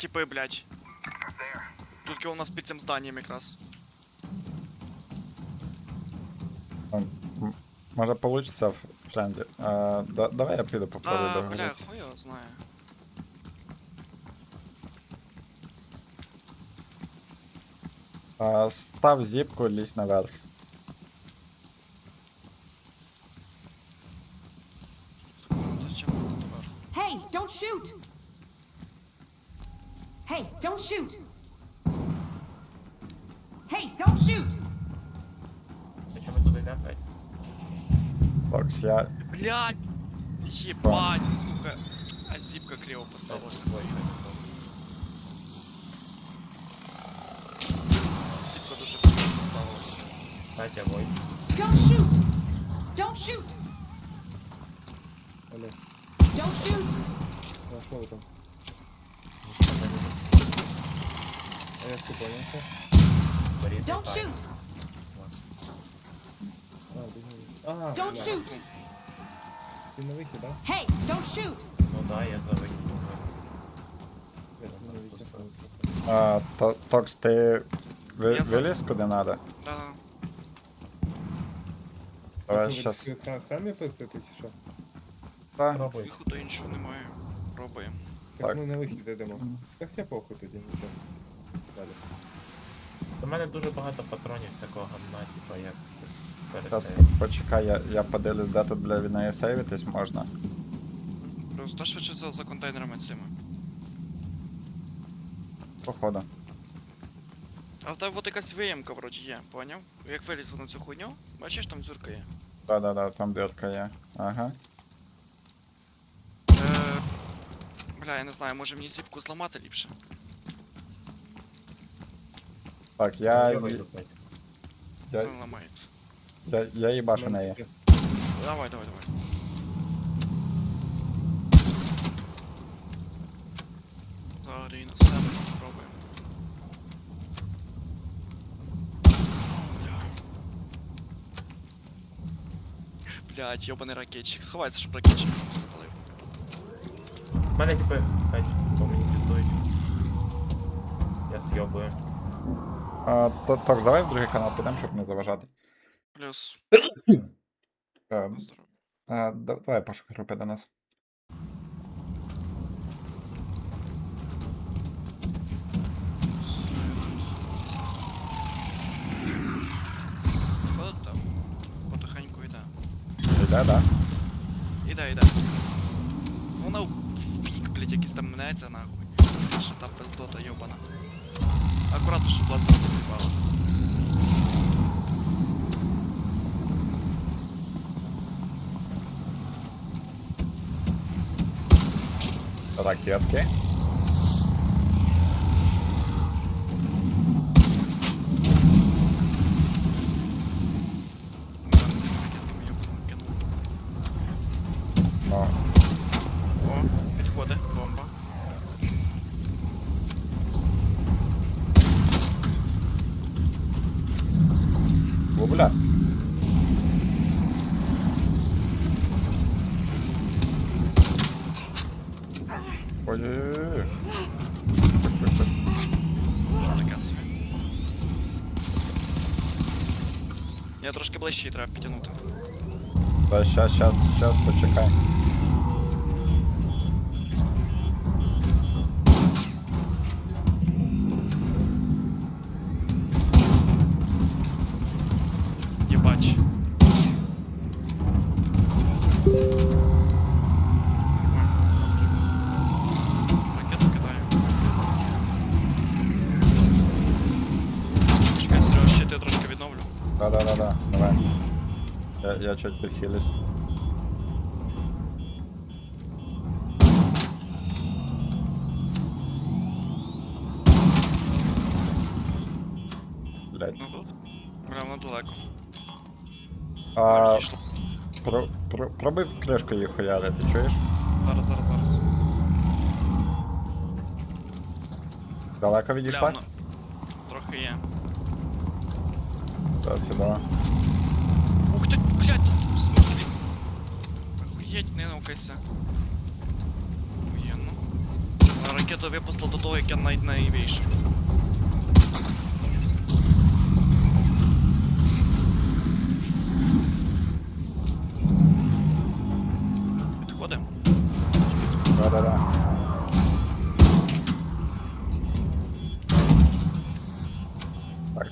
Типи, блядь. Тут у нас під цим зданням якраз. М- м- Може получиться в френді. А, да, давай я піду попробую А, бля, договорити. хуй його знає. А, став зіпку, лізь наверх. я. Блядь! Єбать, сука. А зіпка криво поставилась. Ой, що це було? Зіпка дуже криво поставилась. Катя, войс. Don't shoot! Don't shoot! Алло, Don't shoot! а що ви там? А я що понял? Борис, Don't літай. shoot! А, думаю. Ага, Don't бля, shoot! Ти на вихід, да? Hey, don't shoot! Ну да, я за вихід. А, то, Токс, ти ви, Я знаю. виліз куди надо? Да, Давай щас. са- Самі пустите чи що? Та, Пробуй. виходу іншого немає. Пробуємо. Так Так. ми на вихід йдемо. Так я похуй тоді. ну, так. Далі. У мене дуже багато патронів всякого гамна, типа як щас, пересею. почекай, я, я подивлюсь, де тут для від неї сейвитись можна. Плюс, та швидше за, за контейнерами цими. Походу. А в тебе от якась виємка вроді є, поняв? Як вилізли на цю хуйню, бачиш, там дзюрка є. Да-да-да, там дірка є. Ага. Е, бля, я не знаю, може мені зіпку зламати ліпше. Так, я. Я Не ламається. Я, я їбашу Мене неї. Давай, давай, давай. Зараз на себе спробуємо. Бля. Блядь, йобаний ракетчик. Сховайся, щоб ракетчик не запалив. Мене типи, Кать, по мені піздують. Я з'йобую. А, то, Токс, давай в другий канал підемо, щоб не заважати. Плюс. Е, Поздоров. е, да- давай пошук групи до нас. Ходить там. Потихеньку йде. Йде, да? Іде, іде. Вона в бік, блядь, якийсь там мнеться нахуй. Що та пиздота йобана. Акуратно, щоб лазер не з'їбала. ataque, ok? Ближче її треба підтягнути. Та щас, щас, щас, почекай. Я, я чуть підхилюсь. Блять. Ну тут. Бля, воно далеко. А, Пішло. про, про, пробуй в кришку її хуярити, чуєш? Зараз, зараз, зараз. Далеко Бля, відійшла? воно трохи є. Та сюди. Охуєть, не наукайся. Охуєнно. Ракету випустив до того, як я навіть на неї.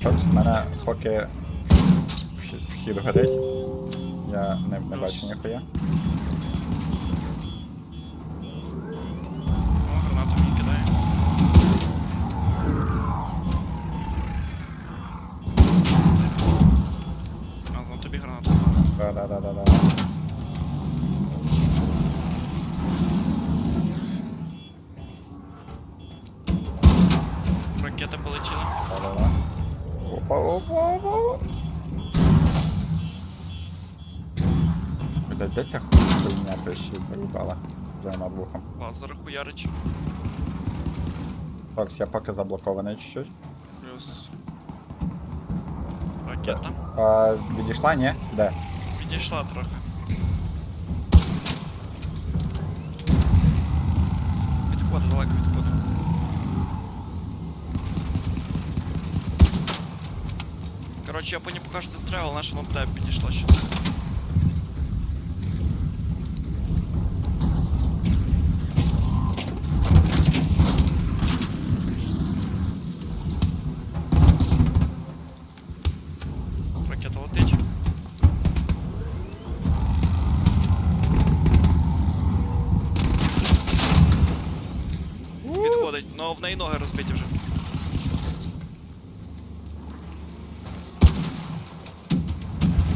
Так, в мене поки вхід горить. Я не, не бачу ніхуя. О, гранату мені кидає. А, ну тобі гранату. Да-да-да-да-да. ця хуйня це ще заїбала? Вже над вухом. Лазер хуярич. Фокс, я поки заблокований чуть-чуть. Плюс. Ракета. А, відійшла, ні? Де? Відійшла трохи. Відходи, далеко відходи. Коротше, я по ній покажу стріл, наша на тебе підійшла ще. Но в неї ноги розбиті вже.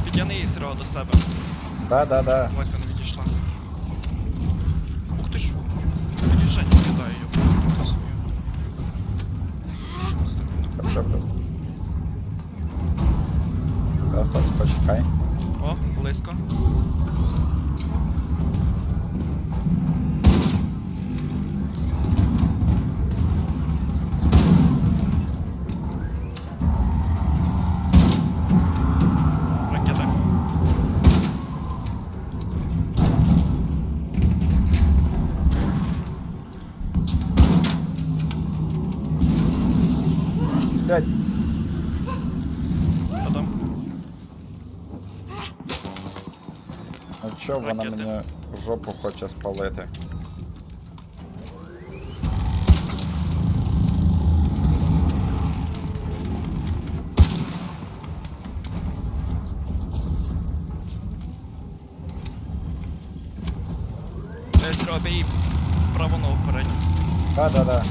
Підтягни її Серега до себе. Да-да-да. Легко не відійшла. Ух ти що? Під'їжджання кидає його. Все, все. Зараз Фокс, почекай. О, близько. Ракета. Блядь. Потом. Ну чо вона Ракети. мені жопу хоче спалити? Десь робить ногу передню. Да-да-да.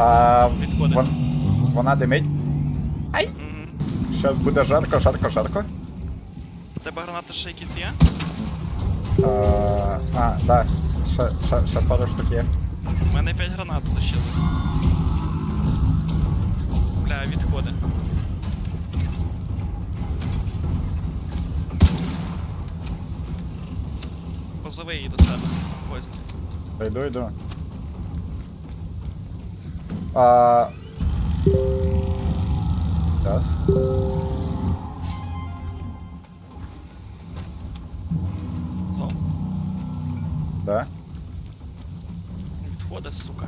А, вон, вона димить. Мгм. Щас буде жарко, жарко, жарко. У тебе гранати ще якісь є? А, а да. Ще, ще, ще пару штук є. У мене 5 гранат лишилось. Бля, відходи. Позови її до себе. в Гості. Йду, йду. А, Зараз. Знову. Да. Відходи, сука.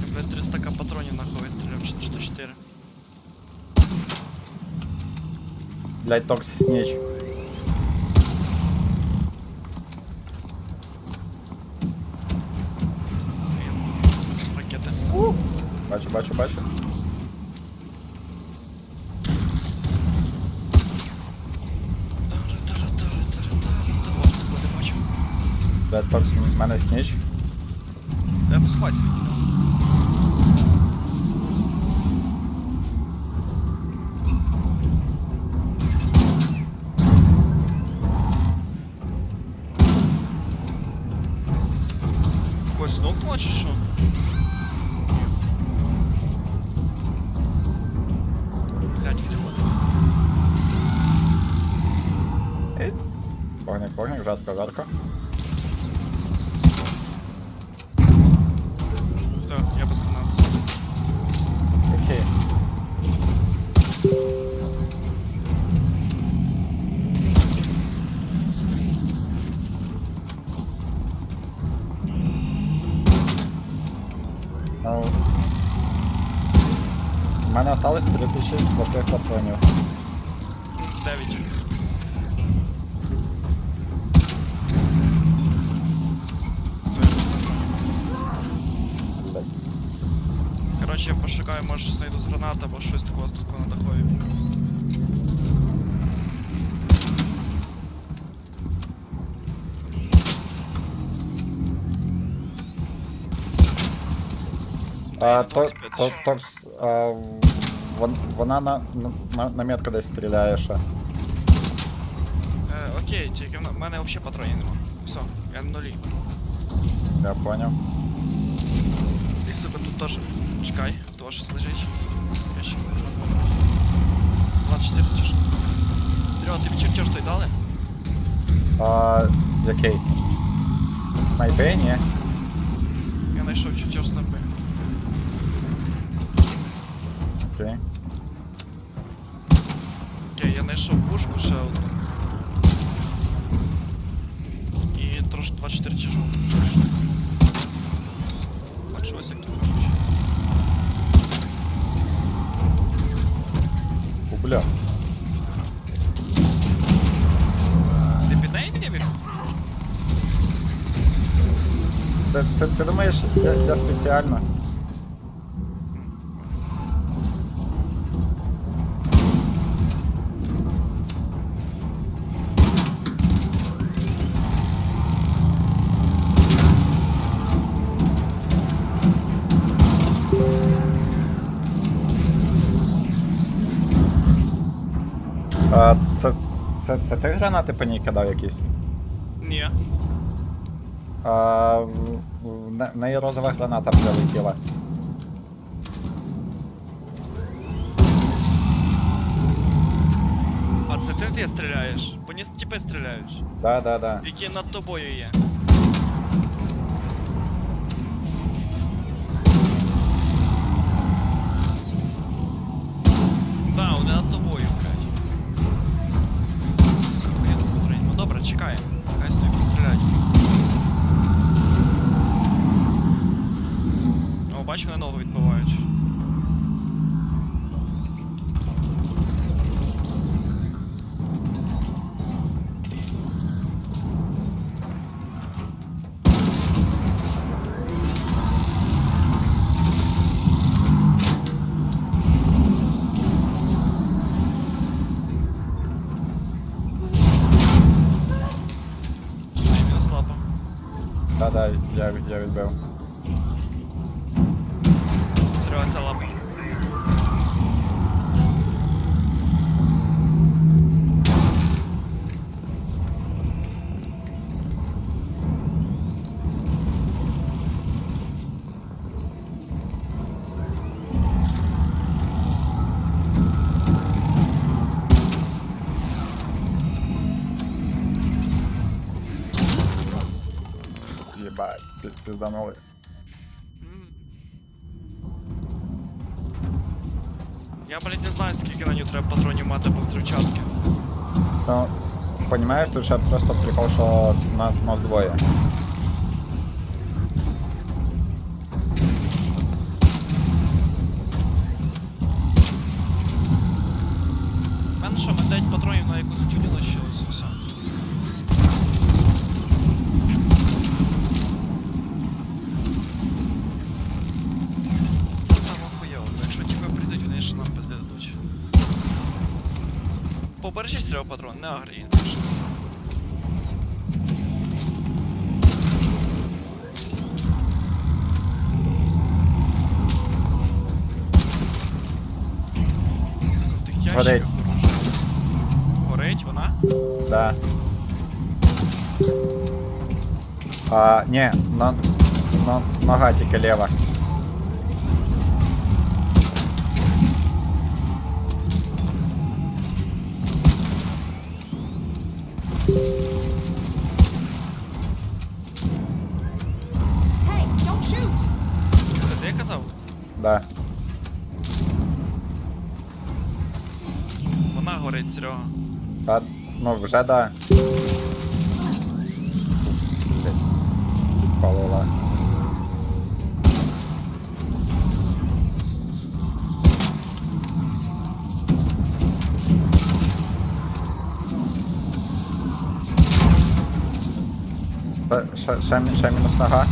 Я, блядь, 300 к патронів нахуй вистріляв, чи 4. Блять, токс сніч. Бачу, бачу, токс, в мене сніч. Я б схваті. Ну, У мене осталось 36 золотих патронів. 9. Блядь. Коротше, я пошукаю, може щось знайду з гранат або щось такого тут на дахові. А, то, 25 то, ще. токс, а, вон, вона на, на, на метку десь стріляє ще. Е, окей, тільки в мене взагалі патронів нема. Все, я на нулі. Я поняв. І сука тут теж. Чекай, то щось лежить. Я ще патрон. 24 чи що? Серега, тобі чертеж той дали? А, який? С- Снайпей, ні? Я знайшов чертеж снайпи. Окей. Окей, я знайшов пушку ще одну. І трошки 24 тяжу. Хоч щось, як тут кажуть. О, бля. Ти під неї не біг? Ти, ти, ти думаєш, я, я спеціально? А, це, це, це ти гранати по ній кидав якісь? Ні. А, в, в, не- в неї розова граната прилетіла. А це ти, ти стріляєш? По ні тіпи стріляєш. Да, да, да. Які над тобою є. Да, вони над тобою, Jared Bell. пі- пізданули. М. Я, блядь, не знаю, скільки на нього треба патронів мати по взривчатки. Ну, понімаєш, тут ще просто прикол, що на, нас двоє. У мене що, мене 9 патронів на якусь хуйню лишилось патрон, не агрій, що це. В тих ящиках Горить. оружие. Горить вона? Да. А, ні, но, но, нога тільки ліва. Cadê, casal? Dá. Vou na hora de ciro. Tá, novo, já dá. Falou lá. Та, Ще, ще, мі- ще мінус нога.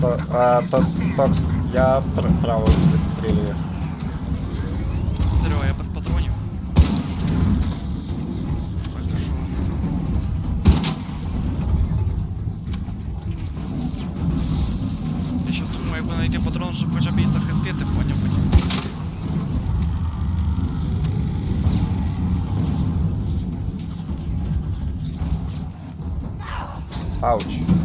То, а, то, Токс, я пр- право відстрілюю. Ouch.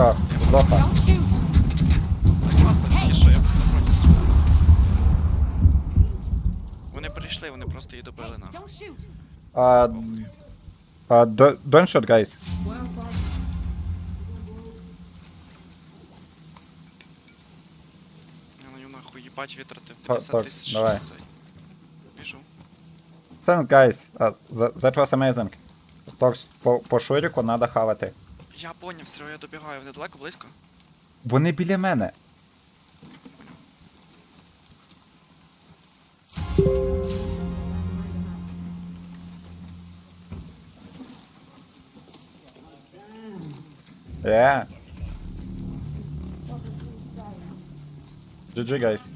Don't shoot! Класно, тільки я. Вони прийшли, вони просто її добили нам. don't shoot! Uh, uh, don't shoot, guys. Я на нього нахуй їбать витратив Так, 50 так, тисяч. давай. цей. Біжу. Thanks, guys. Uh, that, that was amazing. Токс, по, по шуріку треба хавати. Я поняв, все, я добігаю. Вони далеко, близько? Вони біля мене. Yeah. GG, guys.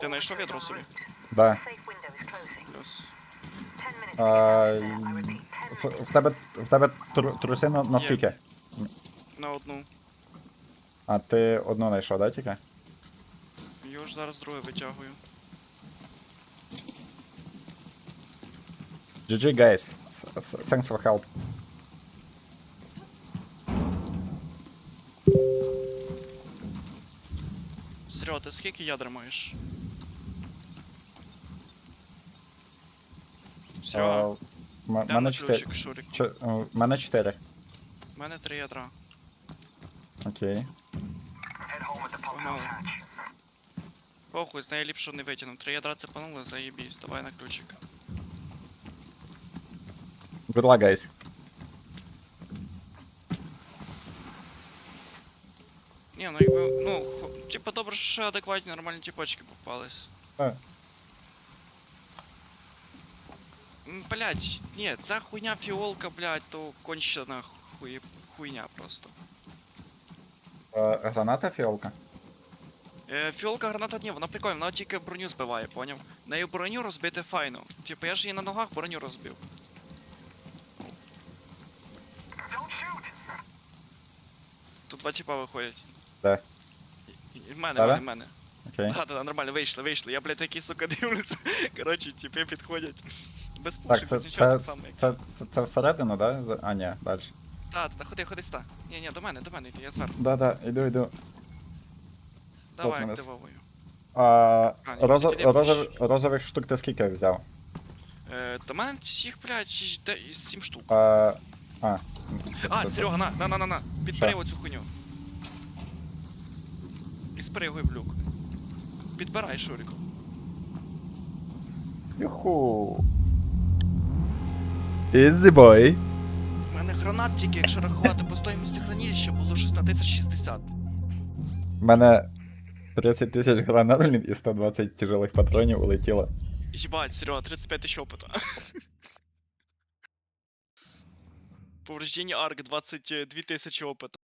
Ти знайшов ядро собі? Да. Плюс. А, в, в тебе, в тебе тру, труси на, на Є. скільки? На одну. А ти одну знайшов, да, тільки? Його ж зараз друге витягую. GG, guys. Th- th- Thanks for help. Серега, ти скільки ядер маєш? Серега, Uh, м- йдемо мене на 4. ключик, Шурик. Ч- е, мене 4. У мене три ядра. Окей. Погнали. Похуй, з неї ліпше не витягну. Три ядра цепанули, заєбісь, давай на ключик. Good luck, guys. Ні, ну якби, ну, хо- типа добре, що ще адекватні нормальні тіпочки попались. Е. Блядь, ні, ця хуйня фіолка, блядь, то кончена хуй... хуйня просто. Е, граната фіолка? Е, фіолка граната ні, вона прикольна, вона тільки броню збиває, поняв? Нею броню розбити файно. Типу я ж її на ногах броню розбив. Тут два тіпа виходять. Де? І- і В мене, в Тебе? мене, в мене. Окей. Да, да, да, нормально, вийшли, вийшли. Я, блядь, такий, сука, дивлюся. Коротше, типи підходять. Без пушек, Так, це, без нічого, це, так само, як. це, це, це всередину, да? За- А, ні, далі. Та, та, ходи, ходи ста. Ні, ні, до мене, до мене, я зверху. Да, да, іду, іду. Давай, мене активовую. А, А, ні, розових штук ти скільки взяв? Е, до мене всіх, блядь, шість- де- сім штук. А, а, А, Серега, на, на, на, на, на. Підбери Що? оцю хуйню. І спригуй в люк. Підбирай, Шурику. Юху. Easy бой. У мене гранат тільки, якщо рахувати по стоїмості хранилища, було щось на 1060. У мене 30 тисяч гранат і 120 тяжелих патронів улетіло. Ебать, Серега, 35 тисяч опыта. Повреждение арк 22 тисячі опиту.